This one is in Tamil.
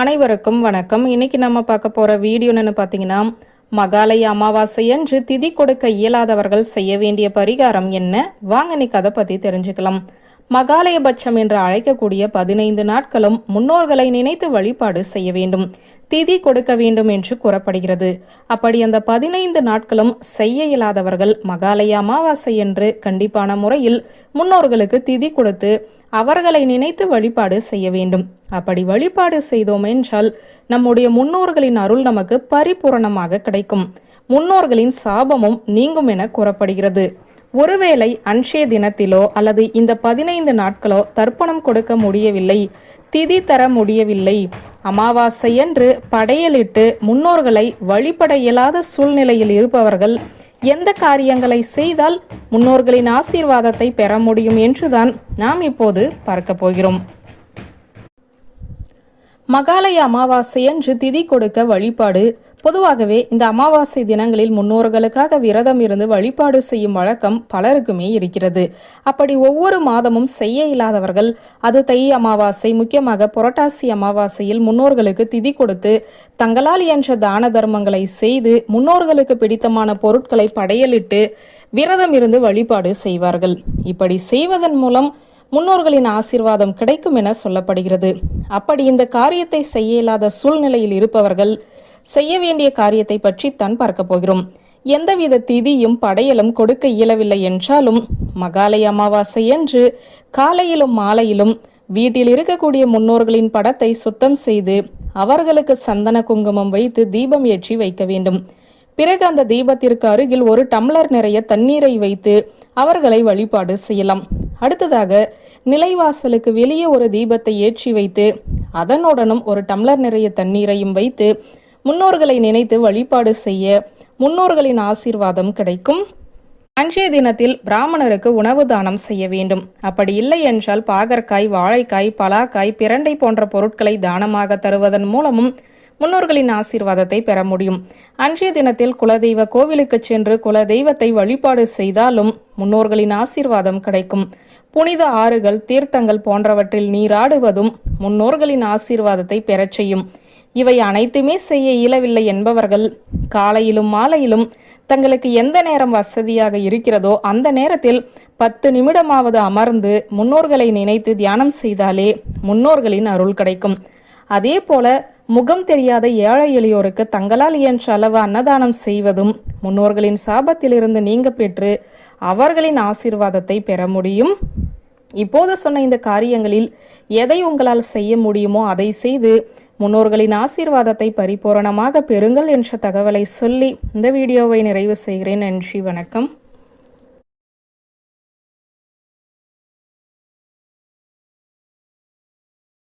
அனைவருக்கும் வணக்கம். இன்னைக்கு நம்ம பார்க்க போற வீடியோன்னு பார்த்தீங்கன்னா மகாலய அமாவாசை அன்று திதி கொடுக்க இயலாதவர்கள் செய்ய வேண்டிய பரிகாரம் என்ன? வாங்க இன்னைக்கு அதை பத்தி தெரிஞ்சுக்கலாம். மகாலயபட்சம் என்று அழைக்கக்கூடிய பதினைந்து நாட்களும் முன்னோர்களை நினைத்து வழிபாடு செய்ய வேண்டும். திதி கொடுக்க வேண்டும் என்று கூறப்படுகிறது. அப்படி அந்த பதினைந்து நாட்களும் செய்ய இயலாதவர்கள் மகாலய அமாவாசை என்று கண்டிப்பான முறையில் முன்னோர்களுக்கு திதி கொடுத்து அவர்களை நினைத்து வழிபாடு செய்ய வேண்டும். அப்படி வழிபாடு செய்தோம் என்றால் நம்முடைய முன்னோர்களின் அருள் நமக்கு பரிபூரணமாக கிடைக்கும். முன்னோர்களின் சாபமும் நீங்கும் என கூறப்படுகிறது. ஒருவேளை அன்ஷே தினத்திலோ அல்லது இந்த பதினைந்து நாட்களோ தர்ப்பணம் கொடுக்க முடியவில்லை திதி தர முடியவில்லை. அமாவாசையன்று படையலிட்டு முன்னோர்களை வழிபட இயலாத சூழ்நிலையில் இருப்பவர்கள் எந்த காரியங்களை செய்தால் முன்னோர்களின் ஆசீர்வாதத்தை பெற முடியும் என்றுதான் நாம் இப்போது பார்க்க போகிறோம். மகாலய அமாவாசையன்று திதி கொடுக்க வழிபாடு பொதுவாகவே இந்த அமாவாசை தினங்களில் முன்னோர்களுக்காக விரதம் இருந்து வழிபாடு செய்யும் வழக்கம் பலருக்குமே இருக்கிறது. அப்படி ஒவ்வொரு மாதமும் செய்ய இல்லாதவர்கள் அது தை அமாவாசை முக்கியமாக புரட்டாசி அமாவாசையில் முன்னோர்களுக்கு திதி கொடுத்து தங்களால் என்ற தான தர்மங்களை செய்து முன்னோர்களுக்கு பிடித்தமான பொருட்களை படையலிட்டு விரதம் இருந்து வழிபாடு செய்வார்கள். இப்படி செய்வதன் மூலம் முன்னோர்களின் ஆசீர்வாதம் கிடைக்கும் என சொல்லப்படுகிறது. அப்படி இந்த காரியத்தை செய்ய இயலாத சூழ்நிலையில் இருப்பவர்கள் செய்ய வேண்டிய காரியத்தை பற்றி தான் பார்க்க போகிறோம். எந்தவித திதியும் படையலும் கொடுக்க இயலவில்லை என்றாலும் மகாலய அமாவாசையன்று காலையிலும் மாலையிலும் வீட்டில் இருக்கக்கூடிய முன்னோர்களின் படத்தை சுத்தம் செய்து அவர்களுக்கு சந்தன குங்குமம் வைத்து தீபம் ஏற்றி வைக்க வேண்டும். பிறகு அந்த தீபத்திற்கு அருகில் ஒரு டம்ளர் நிறைய தண்ணீரை வைத்து அவர்களை வழிபாடு செய்யலாம். அடுத்ததாக நிலைவாசலுக்கு வெளியே ஒரு தீபத்தை ஏற்றி வைத்து அதனுடனும் ஒரு டம்ளர் நிறைய தண்ணீரையும் வைத்து முன்னோர்களை நினைத்து வழிபாடு செய்ய முன்னோர்களின் ஆசீர்வாதம் கிடைக்கும். அன்றைய தினத்தில் பிராமணருக்கு உணவு தானம் செய்ய வேண்டும். அப்படி இல்லை என்றால் பாகற்காய் வாழைக்காய் பலாக்காய் பிரண்டை போன்ற பொருட்களை தானமாக தருவதன் மூலமும் முன்னோர்களின் ஆசீர்வாதத்தை பெற முடியும். அன்றைய தினத்தில் குலதெய்வ கோவிலுக்கு சென்று குலதெய்வத்தை வழிபாடு செய்தாலும் முன்னோர்களின் ஆசீர்வாதம் கிடைக்கும். புனித ஆறுகள் தீர்த்தங்கள் போன்றவற்றில் நீராடுவதும் முன்னோர்களின் ஆசீர்வாதத்தை பெறச் செய்யும். இவை அனைத்துமே செய்ய இயலவில்லை என்பவர்கள். காலையிலும் மாலையிலும் தங்களுக்கு எந்த நேரம் வசதியாக இருக்கிறதோ அந்த நேரத்தில் பத்து நிமிடமாவது அமர்ந்து முன்னோர்களை நினைத்து தியானம் செய்தாலே முன்னோர்களின் அருள் கிடைக்கும். அதே போல முகம் தெரியாத ஏழை எளியோருக்கு தங்களால் இயன்ற அளவு அன்னதானம் செய்வதும் முன்னோர்களின் சாபத்திலிருந்து நீங்க பெற்று அவர்களின் ஆசீர்வாதத்தை பெற முடியும். இப்போது சொன்ன இந்த காரியங்களில் எதை உங்களால் செய்ய முடியுமோ அதை செய்து முன்னோர்களின் ஆசீர்வாதத்தை பரிபூரணமாக பெறுங்கள் என்ற தகவலை சொல்லி இந்த வீடியோவை நிறைவு செய்கிறேன். நன்றி வணக்கம்.